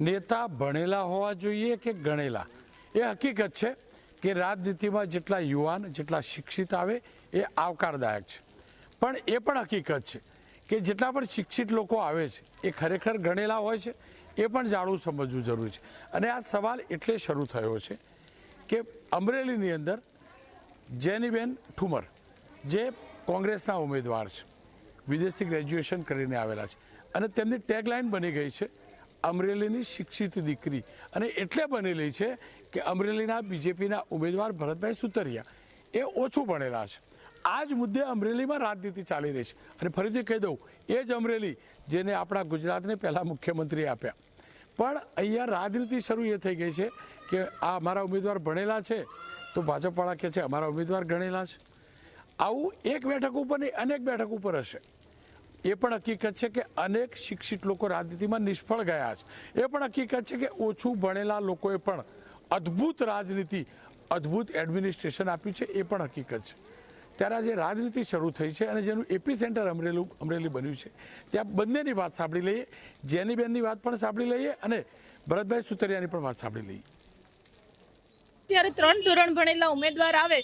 નેતા ભણેલા હોવા જોઈએ કે ગણેલા? એ હકીકત છે કે રાજનીતિમાં જેટલા યુવાન, જેટલા શિક્ષિત આવે, એ આવકારદાયક છે. પણ એ પણ હકીકત છે કે જેટલા પણ શિક્ષિત લોકો આવે છે, એ ખરેખર ગણેલા હોય છે, એ પણ જાણવું સમજવું જરૂરી છે. અને આ સવાલ એટલે શરૂ થયો છે કે અમરેલીની અંદર જેનીબેન ઠુમર, જે કોંગ્રેસના ઉમેદવાર છે, વિદેશથી ગ્રેજ્યુએશન કરીને આવેલા છે અને તેમની ટેગલાઇન બની ગઈ છે અમરેલીની શિક્ષિત દીકરી. અને એટલે બનેલી છે કે અમરેલીના બીજેપીના ઉમેદવાર ભરતભાઈ સુતરિયા એ ઓછું ભણેલા છે. આ જ મુદ્દે અમરેલીમાં રાજનીતિ ચાલી રહી છે. અને ફરીથી કહી દઉં, એ જ અમરેલી જેને આપણા ગુજરાતને પહેલાં મુખ્યમંત્રી આપ્યા. પણ અહીંયા રાજનીતિ શરૂ એ થઈ ગઈ છે કે આ અમારા ઉમેદવાર ભણેલા છે, તો ભાજપવાળા કહે છે, અમારા ઉમેદવાર ગણેલા છે. આવું એક બેઠક ઉપર નહીં, અનેક બેઠક ઉપર હશે. એ પણ હકીકત છે કે અનેક શિક્ષિત લોકો રાજનીતિમાં નિષ્ફળ ગયા છે. એ પણ હકીકત છે કે ઓછું ભણેલા લોકોએ પણ અદ્ભુત રાજનીતિ, અદ્ભુત એડમિનિસ્ટ્રેશન આપ્યું છે, એ પણ હકીકત છે. ત્યારે આજે રાજનીતિ શરૂ થઈ છે અને જેનું એપી સેન્ટર અમરેલું, અમરેલી બન્યું છે. ત્યાં બંનેની વાત સાંભળી લઈએ, જેની બેનની વાત પણ સાંભળી લઈએ અને ભરતભાઈ સુતરિયાની પણ વાત સાંભળી લઈએ. જ્યારે ત્રણ ધોરણ ભણેલા ઉમેદવાર આવે,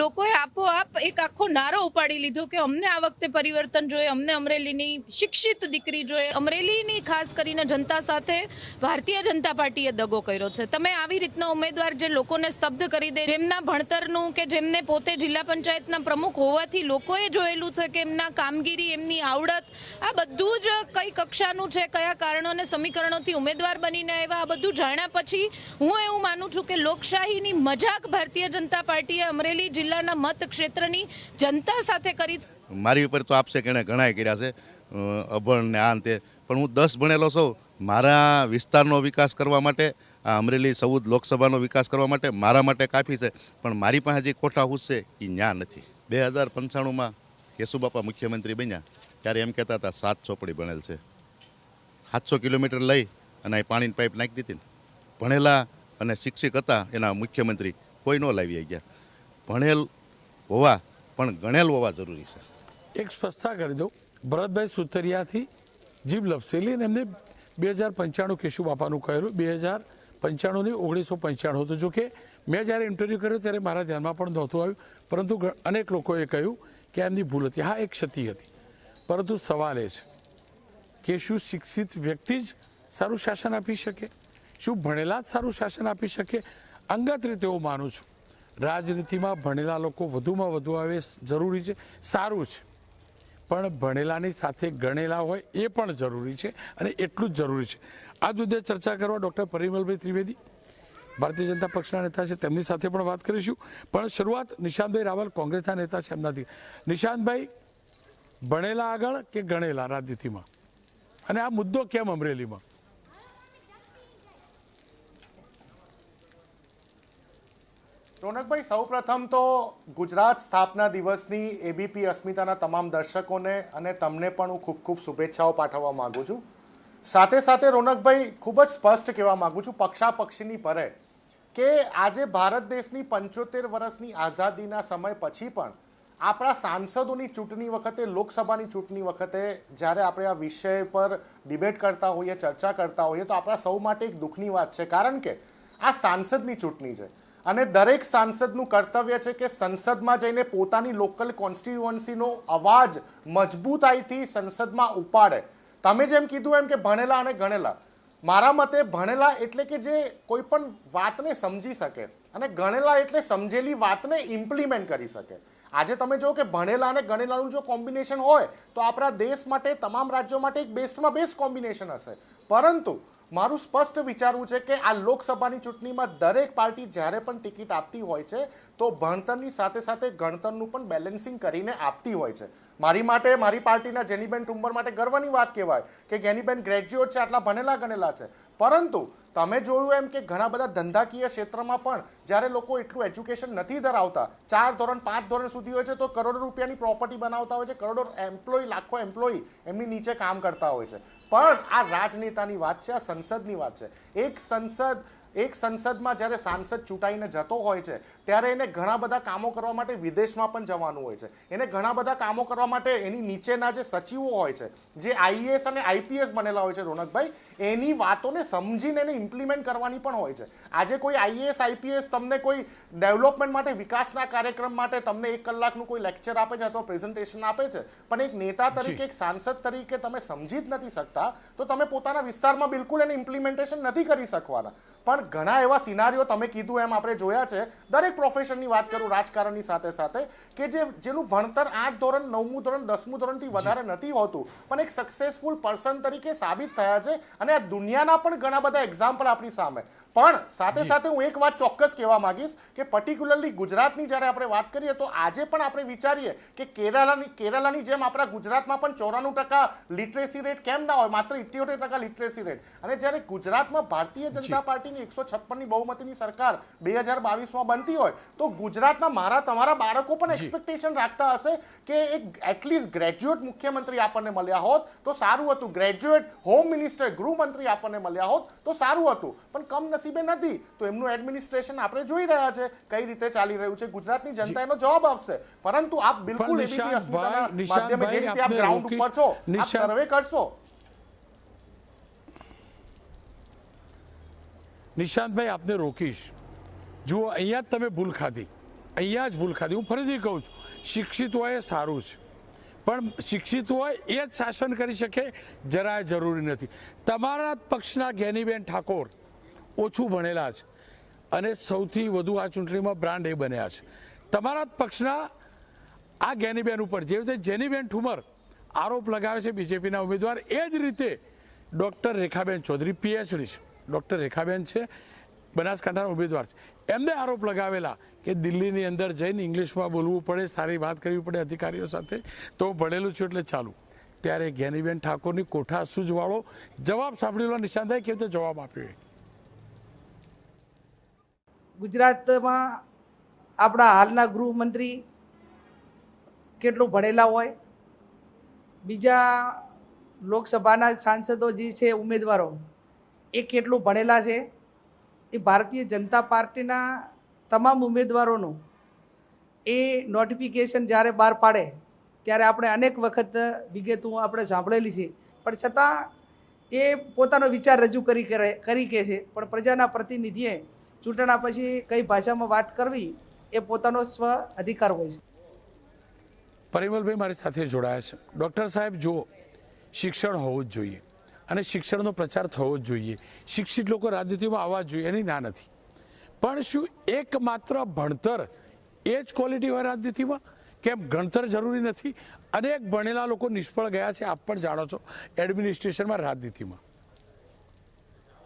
લોકોએ આપોઆપ એક આખો નારો ઉપાડી લીધો કે અમને આ વખતે પરિવર્તન જોઈએ, અમને અમરેલીની શિક્ષિત દીકરી જોઈએ. અમરેલીની ખાસ કરીને જનતા સાથે ભારતીય જનતા પાર્ટીએ દગો કર્યો છે. તમે આવી રીતના ઉમેદવાર જે લોકોને સ્તબ્ધ કરી દે, જેમના ભણતરનું કે જેમને પોતે જિલ્લા પંચાયતના પ્રમુખ હોવાથી લોકોએ જોયેલું છે કે એમના કામગીરી, એમની આવડત, આ બધું જ કઈ કક્ષાનું છે, કયા કારણોને સમીકરણોથી ઉમેદવાર બનીને આવ્યા, આ બધું જાણ્યા પછી હું એવું માનું છું કે લોકશાહીની મજાક ભારતીય જનતા પાર્ટીએ અમરેલી જિલ્લાના મત ક્ષેત્રની જનતા સાથે કરી મારી ઉપર તો આપશે કે એણે ઘણાય કર્યા છે અભણ ને આ અંતે. પણ હું દસ ભણેલો છું. મારા વિસ્તારનો વિકાસ કરવા માટે, આ અમરેલી સૌદ લોકસભાનો વિકાસ કરવા માટે મારા માટે કાફી છે. પણ મારી પાસે જે કોઠા હુસ છે એ ન્યા નથી. બે હજાર પંચાણુંમાં કેશુબાપા મુખ્યમંત્રી બન્યા, ત્યારે એમ કહેતા હતા, સાત ચોપડી ભણેલ છે. સાતસો કિલોમીટર લઈ અને અહીં પાણીની પાઇપ નાખી દીધી ભણેલા અને શિક્ષિત હતા એના મુખ્યમંત્રી કોઈ ન લાવી ગયા. ભણેલ હોવા પણ ગણેલ હોવા જરૂરી છે. એક સ્પષ્ટતા કરી દઉં. ભરતભાઈ સુતરિયાથી જીભ લપસેલી અને એમને બે હજાર પંચાણું કેશુ બાપાનું કહેલું. બે હજાર પંચાણુંની ઓગણીસો પંચાણું હતું. જોકે મેં જ્યારે ઇન્ટરવ્યૂ કર્યો ત્યારે મારા ધ્યાનમાં પણ નહોતું આવ્યું. પરંતુ અનેક લોકોએ કહ્યું કે એમની ભૂલ હતી. હા, એક ક્ષતિ હતી. પરંતુ સવાલ એ છે. કે શું શિક્ષિત વ્યક્તિ જ સારું શાસન આપી શકે? શું ભણેલા જ સારું શાસન આપી શકે? અંગત રીતે હું માનું છું. રાજનીતિમાં ભણેલા લોકો વધુમાં વધુ આવે જરૂરી છે. સારું છે. પણ ભણેલાની સાથે ગણેલા હોય એ પણ જરૂરી છે અને એટલું જ જરૂરી છે. આ મુદ્દે ચર્ચા કરવા ડૉક્ટર પરિમલભાઈ ત્રિવેદી, ભારતીય જનતા પક્ષના નેતા છે. તેમની સાથે પણ વાત કરીશું. પણ શરૂઆત નિશાંતભાઈ રાવલ કોંગ્રેસના નેતા છે એમનાથી. નિશાંતભાઈ ભણેલા આગળ કે ગણેલા રાજનીતિમાં? અને આ મુદ્દો કેમ અમરેલીમાં? રોનકભાઈ, સૌપ્રથમ તો ગુજરાત સ્થાપના દિવસની એબીપી અસ્મિતાના તમામ દર્શકોને અને તમને પણ હું ખૂબ ખૂબ શુભેચ્છાઓ પાઠવવા માંગુ છું. સાથે સાથે રોનકભાઈ, ખૂબ જ સ્પષ્ટ કહેવા માંગુ છું પક્ષાપક્ષીની પરે કે આજે ભારત દેશની પંચોતેર વર્ષની આઝાદીના સમય પછી પણ આપણા સાંસદોની ચૂંટણી વખતે, લોકસભાની ચૂંટણી વખતે જ્યારે આપણે આ વિષય પર ડિબેટ કરતા હોઈએ, ચર્ચા કરતા હોઈએ, તો આપણા સૌ માટે એક દુઃખની વાત છે. કારણ કે આ સાંસદની ચૂંટણી છે. અને દરેક સાંસદનું કર્તવ્ય છે કે સંસદમાં જઈને પોતાની લોકલ કોન્સ્ટિટ્યુઅન્સીનો અવાજ મજબૂતાઈથી સંસદમાં ઉપાડે. તમે જેમ કીધું એમ કે ભણેલા અને ગણેલા. મારા મતે ભણેલા એટલે કે જે કોઈ પણ વાતને સમજી શકે અને ગણેલા એટલે સમજેલી વાતને ઇમ્પ્લિમેન્ટ કરી શકે. આજે તમે જો કે ભણેલા અને ગણેલાનું જો કોમ્બિનેશન હોય, તો આપણા દેશ માટે, તમામ રાજ્યો માટે એક બેસ્ટમાં બેસ્ટ કોમ્બિનેશન હશે. પરંતુ મારું સ્પષ્ટ વિચારવું છે કે આ લોકસભાની ચૂંટણીમાં દરેક પાર્ટી જ્યારે પણ ટિકિટ આપતી હોય છે, તો ભણતરની સાથે સાથે ગણતરનું પણ બેલેન્સિંગ કરીને આપતી હોય છે. મારી માટે, મારી પાર્ટીના જેનીબેન ટુંબર માટે ગર્વની વાત કહેવાય કે, ગેનીબેન ગ્રેજ્યુએટ છે, આટલા ભણેલા ગણેલા છે. પરંતુ તમે જોયું એમ કે ઘણા બધા ધંધાકીય ક્ષેત્રમાં પણ જ્યારે લોકો એટલું એજ્યુકેશન નથી ધરાવતા, ચાર ધોરણ, પાંચ ધોરણ સુધી હોય છે, તો કરોડો રૂપિયાની પ્રોપર્ટી બનાવતા હોય છે, કરોડો એમ્પ્લોય લાખો એમ્પ્લોય એમની નીચે કામ કરતા હોય છે. પણ આ રાજનેતાની વાત છે, આ સંસદની વાત છે. એક સંસદ એક સંસદમાં જ્યારે સાંસદ ચૂંટાઈને જતો હોય છે ત્યારે એને ઘણા બધા કામો કરવા માટે વિદેશમાં પણ જવાનું હોય છે. એને ઘણા બધા કામો કરવા માટે એની નીચેના જે સચિવો હોય છે જે આઈએએસ અને આઈપીએસ બનેલા હોય છે રોનકભાઈ એની વાતોને સમજીને એને ઇમ્પ્લિમેન્ટ કરવાની પણ હોય છે. આજે કોઈ આઈએએસ આઈપીએસ તમને કોઈ ડેવલપમેન્ટ માટે વિકાસના કાર્યક્રમ માટે તમને એક કલાકનું કોઈ લેક્ચર આપે છે અથવા પ્રેઝન્ટેશન આપે છે પણ એક નેતા તરીકે એક સાંસદ તરીકે તમે સમજી જ નથી શકતા તો તમે પોતાના વિસ્તારમાં બિલકુલ એને ઇમ્પ્લિમેન્ટેશન નથી કરી શકવાના. પણ ઘણા એવા સિનારીઓ તમે કીધું એમ આપણે જોયા છે. દરેક પ્રોફેશનની વાત કરું રાજકારણની સાથે સાથે કે જે જેનું ભણતર આઠ ધોરણ નવમું ધોરણ દસમું ધોરણથી વધારે નથી હોતું પણ એક સક્સેસફુલ પર્સન તરીકે સાબિત થયા છે અને આ દુનિયાના પણ ઘણા બધા એક્ઝામ્પલ આપણી સામે. પણ સાથે સાથે હું એક વાત ચોક્કસ કહેવા માંગીશ કે પર્ટિક્યુલરલી ગુજરાતની જ્યારે આપણે વાત કરીએ તો આજે પણ આપણે વિચારીએ કે કેરાલાની કેરાલાની જેમ આપણા ગુજરાતમાં પણ ચોરાણું ટકા લિટરેસી રેટ કેમ ના હોય? માત્ર ઇઠ્યોતેર ટકા લિટરેસી રેટ અને જ્યારે ગુજરાતમાં ભારતીય જનતા પાર્ટીની એકસો છપ્પનની બહુમતીની સરકાર બે હજાર બાવીસમાં બનતી હોય તો ગુજરાતના મારા તમારા બાળકો પણ એક્સપેક્ટેશન રાખતા હશે કે એક એટલીસ્ટ ગ્રેજ્યુએટ મુખ્યમંત્રી આપણને મળ્યા હોત તો સારું હતું. ગ્રેજ્યુએટ હોમ મિનિસ્ટર ગૃહમંત્રી આપણને મળ્યા હોત તો સારું હતું. પણ કમનસીબે નથી. તો એમનું એડમિનિસ્ટ્રેશન આપણે જોઈ રહ્યા છે કઈ રીતે ચાલી રહ્યું છે. ગુજરાતની જનતા એનો જવાબ આપશે. પરંતુ આપ બિલકુલ એબીપી અસ્મિતાના માધ્યમે જે રીતે આપ ગ્રાઉન્ડ ઉપર છો આપ સર્વે કરશો. નિશાંતભાઈ આપને રોકીશ. જુઓ, અહીંયા જ તમે ભૂલ ખાધી. અહીંયા જ ભૂલ ખાધી. હું ફરીથી કહું છું, શિક્ષિત હોય એ સારું છે. પણ શિક્ષિત હોય એ જ શાસન કરી શકે, જરાય જરૂરી નથી. તમારા પક્ષના જ્ઞાનીબેન ઠાકોર ઓછું ભણેલા છે અને સૌથી વધુ આ ચૂંટણીમાં બ્રાન્ડ એ બન્યા છે. તમારા જ પક્ષના આ જ્ઞાનીબેન ઉપર જે રીતે જેનીબેન ઠુમર આરોપ લગાવે છે બીજેપીના ઉમેદવાર, એ જ રીતે ડૉક્ટર રેખાબેન ચૌધરી, પીએચડી છે. ડૉક્ટર રેખાબેન છે, બનાસકાંઠાના ઉમેદવાર છે. એમને આરોપ લગાવેલા કે દિલ્હીની અંદર જઈને ઇંગ્લિશમાં બોલવું પડે, સારી વાત કરવી પડે અધિકારીઓ સાથે, તો હું ભણેલું છું એટલે ચાલુ. ત્યારે જ્ઞાનીબેન ઠાકોરની કોઠા સૂઝવાળો જવાબ સાંભળેલો નિશાંતભાઈ, કેવી રીતે જવાબ આપ્યો ગુજરાતમાં આપણા હાલના ગૃહમંત્રી કેટલું ભણેલા હોય, બીજા લોકસભાના સાંસદો જે છે, ઉમેદવારો એ કેટલું ભણેલા છે? એ ભારતીય જનતા પાર્ટીના તમામ ઉમેદવારોનું એ નોટિફિકેશન જ્યારે બહાર પાડે, ત્યારે આપણે અનેક વખત વિગતો આપણે સાંભળેલી છે. પણ છતાં એ પોતાનો વિચાર રજૂ કરી કરે- કે છે. પણ પ્રજાના પ્રતિનિધિએ ચૂંટણા પછી કઈ ભાષામાં વાત કરવી એ પોતાનો સ્વ અધિકાર હોય છે. પરિમલભાઈ મારી સાથે જોડાયા છે. ડૉક્ટર સાહેબ જો શિક્ષણ હોવું જ જોઈએ. અને શિક્ષણનો પ્રચાર થવો જ જોઈએ. શિક્ષિત લોકો રાજનીતિમાં આવવા જોઈએ, એની ના નથી. પણ શું એકમાત્ર ભણતર એ જ ક્વોલિટી હોય રાજનીતિમાં? કેમ? ગણતર જરૂરી નથી? અનેક ભણેલા લોકો નિષ્ફળ ગયા છે, આપ પણ જાણો છો એડમિનિસ્ટ્રેશનમાં રાજનીતિમાં.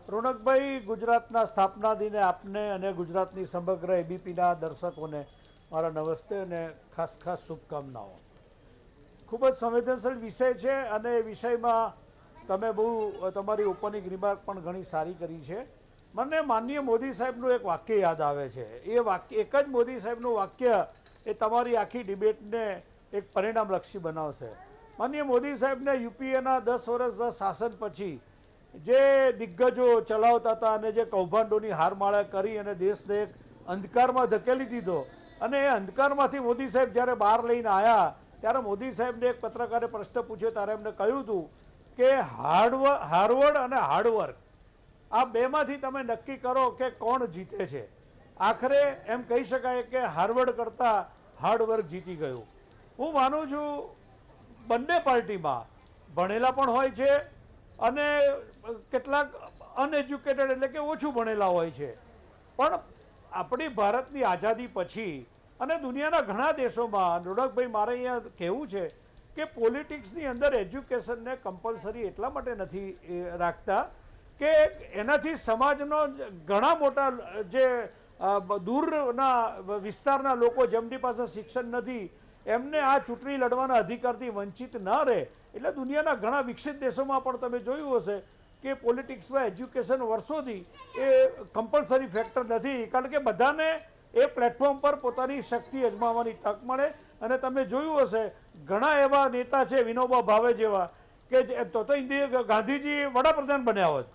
રોનકભાઈ, ગુજરાતના સ્થાપના દિને આપને અને ગુજરાતની સમગ્ર એબીપીના દર્શકોને મારા નમસ્તે અને ખાસ ખાસ શુભકામનાઓ. ખૂબ જ સંવેદનશીલ વિષય છે અને એ વિષયમાં તમે બહુ તમારી ઓપનિંગ રિમાર્ક પણ ઘણી સારી કરી છે. મને માનનીય મોદી સાહેબનું એક વાક્ય યાદ આવે છે. એ વાક્ય, એક જ મોદી સાહેબનું વાક્ય એ તમારી આખી ડિબેટને એક પરિણામલક્ષી બનાવશે. માનનીય મોદી સાહેબને યુપીએના દસ વર્ષ શાસન પછી જે દિગ્ગજો ચલાવતા હતા અને જે કૌભાંડોની હારમાળા કરી અને દેશને એક અંધકારમાં ધકેલી દીધો અને એ અંધકારમાંથી મોદી સાહેબ જ્યારે બહાર લઈને આવ્યા ત્યારે મોદી સાહેબને એક પત્રકારે પ્રશ્ન પૂછ્યો, ત્યારે એમને કહ્યું હતું કે હાર્ડવર્ક હાર્વર્ડ અને હાર્ડવર્ક. આ બેમાંથી તમે નક્કી કરો કે કોણ જીતે છે. આખરે એમ કહી શકાય કે હાર્વર્ડ કરતાં હાર્ડવર્ક જીતી ગયું. હું માનું છું, બંને પાર્ટીમાં ભણેલા પણ હોય છે અને કેટલાક અનએજ્યુકેટેડ એટલે કે ઓછું ભણેલા હોય છે. પણ આપણી ભારતની આઝાદી પછી અને દુનિયાના ઘણા દેશોમાં રોડકભાઈ મારે અહીંયા કહેવું છે કે પોલિટિક્સની અંદર એજ્યુકેશનને કમ્પલસરી એટલા માટે નથી રાખતા કે એનાથી સમાજનો ઘણા મોટા જે દૂરના વિસ્તારના લોકો જેમની પાસે શિક્ષણ નથી, એમને આ ચૂંટણી લડવાના અધિકારથી વંચિત ન રહે. એટલે દુનિયાના ઘણા વિકસિત દેશોમાં પણ તમે જોયું હશે કે પોલિટિક્સમાં એજ્યુકેશન વર્ષોથી એ કમ્પલસરી ફેક્ટર નથી, કારણ કે બધાને એ પ્લેટફોર્મ પર પોતાની શક્તિ અજમાવવાની તક મળે. અને તમે જોયું હશે ઘણા એવા નેતા છે, વિનોબા ભાવે જેવા, કે તો તો ગાંધીજી વડાપ્રધાન બન્યા હોત.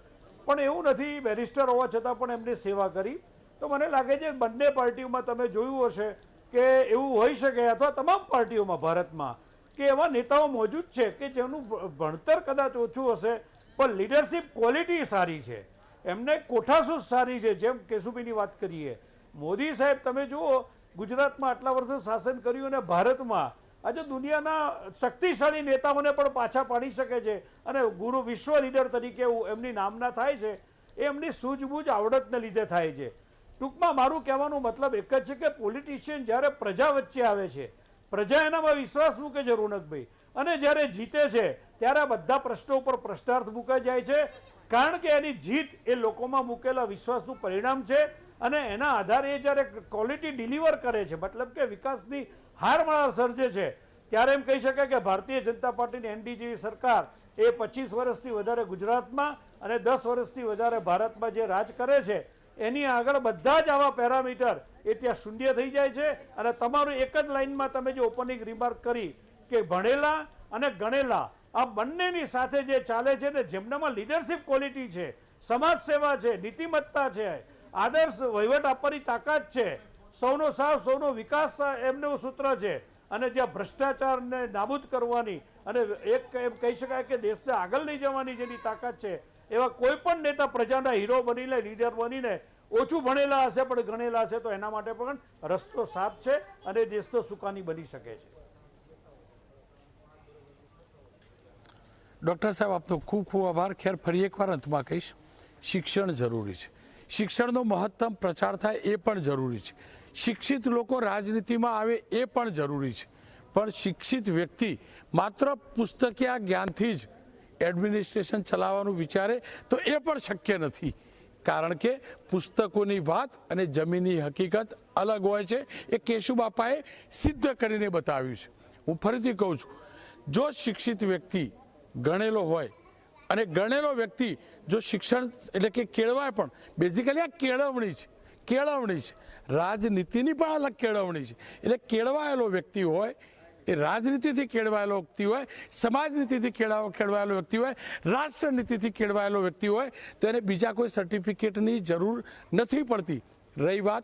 પણ એવું નથી, બેરિસ્ટર હોવા છતાં પણ એમની સેવા કરી. તો મને લાગે છે, બંને પાર્ટીઓમાં તમે જોયું હશે કે એવું હોઈ શકે અથવા તમામ પાર્ટીઓમાં ભારતમાં, કે એવા નેતાઓ મોજૂદ છે કે જેનું ભણતર કદાચ ઓછું હશે, પણ લીડરશિપ ક્વોલિટી સારી છે. એમને કોઠાસૂઝ સારી છે, જેમ કેશુભાઈની વાત કરીએ. મોદી સાહેબ, તમે જુઓ, ગુજરાતમાં આટલા વર્ષે શાસન કર્યું અને ભારતમાં આજે દુનિયાના શક્તિશાળી નેતાઓને પણ પાછા પાડી શકે છે અને ગુરુ વિશ્વ લીડર તરીકે એમની નામના થાય છે, એ એમની સૂઝબૂઝ આવડતને લીધે થાય છે. ટૂંકમાં મારું કહેવાનું મતલબ એક જ છે કે પોલિટિશિયન જ્યારે પ્રજા વચ્ચે આવે છે, પ્રજા એનામાં વિશ્વાસ મૂકે છે રોનકભાઈ. અને જ્યારે જીતે છે, ત્યારે આ બધા પ્રશ્નો ઉપર પ્રશ્નાર્થ મૂકાઈ જાય છે. કારણ કે એની જીત એ લોકોમાં મૂકેલા વિશ્વાસનું પરિણામ છે અને એના આધારે એ જ્યારે ક્વોલિટી ડિલિવર કરે છે, મતલબ કે વિકાસની હારમાળા સર્જે છે, ત્યારે એમ કહી શકાય કે ભારતીય જનતા પાર્ટીની એનડી સરકાર એ પચીસ વર્ષથી વધારે ગુજરાતમાં અને દસ વર્ષથી વધારે ભારતમાં જે રાજ કરે છે, એની આગળ બધા જ આવા પેરામીટર એ ત્યાં શૂન્ય થઈ જાય છે અને તમારું એક જ લાઇનમાં તમે જે ઓપનિંગ રિમાર્ક કરી કે ભણેલા અને ગણેલા, આ બંનેની સાથે જે ચાલે છે ને જેમનામાં લીડરશિપ ક્વોલિટી છે સમાજ સેવા છે, નીતિમત્તા છે આદર્શ વહીવટ આપવાની તાકાત છે. સૌનો સાથ સૌનો વિકાસ એમનું સૂત્ર છે. અને જ્યાં ભ્રષ્ટાચારને નાબૂદ કરવાની અને એક એમ કહી શકાય કે દેશને આગળ લઈ જવાની જેની તાકાત છે, એવા કોઈ પણ નેતા પ્રજાના હીરો બનીને, લીડર બનીને ઓછું ભણેલા હશે પણ ગણેલા હશે તો એના માટે પણ રસ્તો સાફ છે અને દેશનો સુકાની બની શકે છે. ડૉક્ટર સાહેબ, આપનો ખૂબ ખૂબ આભાર. ખેર ફરી એકવાર અંતમાં કહીશ. શિક્ષણ જરૂરી છે. શિક્ષણનો મહત્તમ પ્રચાર થાય એ પણ જરૂરી છે. શિક્ષિત લોકો રાજનીતિમાં આવે એ પણ જરૂરી છે. પણ શિક્ષિત વ્યક્તિ માત્ર પુસ્તકીય જ્ઞાનથી જ એડમિનિસ્ટ્રેશન ચલાવવાનું વિચારે તો એ પણ શક્ય નથી. કારણ કે પુસ્તકોની વાત અને જમીનની હકીકત અલગ હોય છે. એ કેશુબાપાએ સિદ્ધ કરીને બતાવ્યું છે. હું ફરીથી કહું છું, જો શિક્ષિત વ્યક્તિ ગણેલો હોય અને ગણેલો વ્યક્તિ જો શિક્ષણ એટલે કે કેળવાય પણ બેઝિકલી આ કેળવણી છે કેળવણી છે. રાજનીતિની પણ અલગ કેળવણી છે. એટલે કેળવાયેલો વ્યક્તિ હોય, એ રાજનીતિથી કેળવાયેલો વ્યક્તિ હોય, સમાજનીતિથી કેળવા, કેળવાયેલો વ્યક્તિ હોય, રાષ્ટ્રનીતિથી કેળવાયેલો વ્યક્તિ હોય, તો એને બીજા કોઈ સર્ટિફિકેટની જરૂર નથી પડતી. રહી વાત,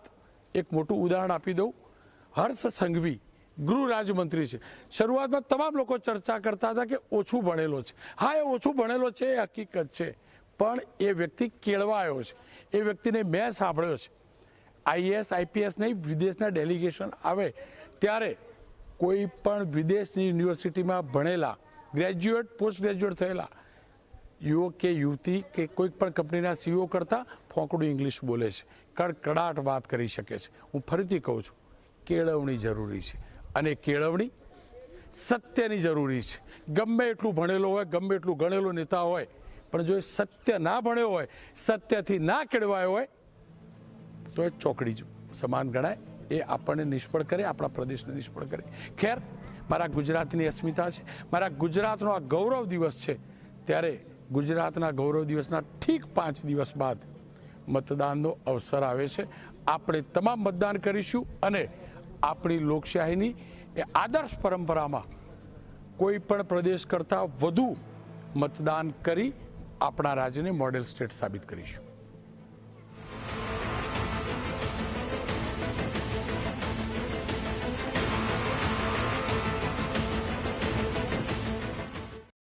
એક મોટું ઉદાહરણ આપી દઉં. હર્ષ સંઘવી ગૃહ રાજ્યમંત્રી છે. શરૂઆતમાં તમામ લોકો ચર્ચા કરતા હતા કે ઓછું ભણેલો છે. હા, એ ઓછું ભણેલો છે, એ હકીકત છે. પણ એ વ્યક્તિ કેળવાયો છે. એ વ્યક્તિને મેં સાંભળ્યો છે. આઈએસ આઈપીએસ નહીં, વિદેશના ડેલિગેશન આવે ત્યારે કોઈ પણ વિદેશની યુનિવર્સિટીમાં ભણેલા, ગ્રેજ્યુએટ, પોસ્ટ ગ્રેજ્યુએટ થયેલા યુવક કે યુવતી કે કોઈક પણ કંપનીના સીઈઓ કરતાં ફોંકડું ઇંગ્લિશ બોલે છે. કડકડાટ વાત કરી શકે છે. હું ફરીથી કહું છું, કેળવણી જરૂરી છે. અને કેળવણી સત્યની જરૂરી છે. ગમે એટલું ભણેલો હોય, ગમે એટલું ગણેલો નેતા હોય, પણ જો એ સત્ય ના ભણ્યો હોય, સત્યથી ના કેળવાયો હોય, તો એ ચોકડી સમાન ગણાય. એ આપણને નિષ્ફળ કરે, આપણા પ્રદેશને નિષ્ફળ કરે. ખેર, મારા ગુજરાતની અસ્મિતા છે. મારા ગુજરાતનો આ ગૌરવ દિવસ છે. ત્યારે ગુજરાતના ગૌરવ દિવસના ઠીક પાંચ દિવસ બાદ મતદાનનો અવસર આવે છે. આપણે તમામ મતદાન કરીશું અને આપણી લોકશાહીની એ આદર્શ પરંપરામાં કોઈ પણ પ્રદેશ કરતાં વધુ મતદાન કરી આપણા રાજ્યને મોડેલ સ્ટેટ સાબિત કરીશું.